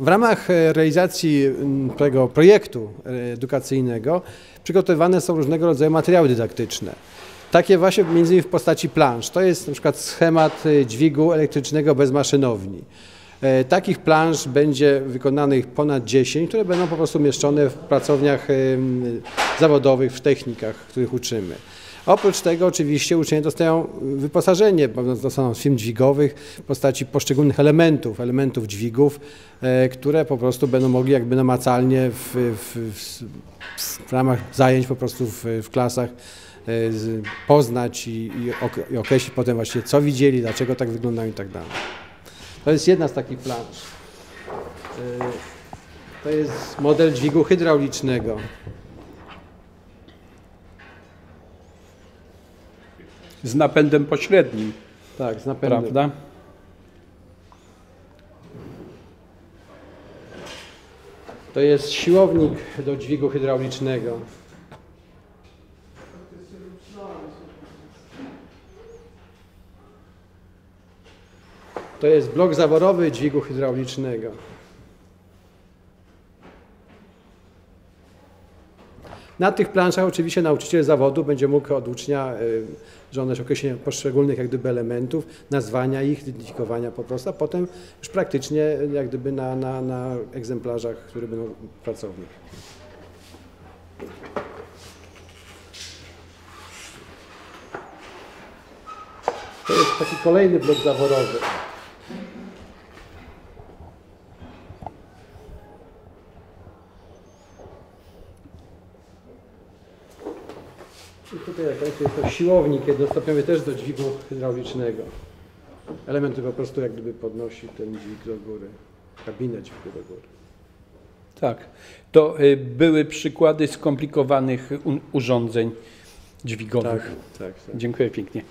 W ramach e, realizacji tego projektu e, edukacyjnego przygotowywane są różnego rodzaju materiały dydaktyczne. Takie właśnie między innymi w postaci plansz. To jest na przykład schemat e, dźwigu elektrycznego bez maszynowni. E, Takich plansz będzie wykonanych ponad 10, które będą po prostu umieszczone w pracowniach zawodowych, w technikach, których uczymy. Oprócz tego oczywiście uczniowie dostają wyposażenie, dostaną z firm dźwigowych w postaci poszczególnych elementów, elementów dźwigów, e, które po prostu będą mogli jakby namacalnie w, w, w, w ramach zajęć po prostu w, klasach e, poznać i, i określić potem właśnie co widzieli, dlaczego tak wyglądają i tak dalej. To jest jedna z takich plansz. E, To jest model dźwigu hydraulicznego. Z napędem pośrednim, Tak, z napędem. prawda? To jest siłownik do dźwigu hydraulicznego. To jest blok zaworowy dźwigu hydraulicznego. Na tych planszach oczywiście nauczyciel zawodu będzie mógł od ucznia y, żądać określenia poszczególnych jak gdyby elementów, nazwania ich, identyfikowania po prostu, a potem już praktycznie jak gdyby na, na, na egzemplarzach, które będą pracownik. To jest taki kolejny blok zaworowy. I tutaj jak jest to siłownik jednostopniowy też do dźwigu hydraulicznego. Element, który po prostu jak gdyby podnosi ten dźwig do góry, kabinę dźwigu do góry. Tak. To y, były przykłady skomplikowanych urządzeń dźwigowych. tak, tak. Dziękuję pięknie.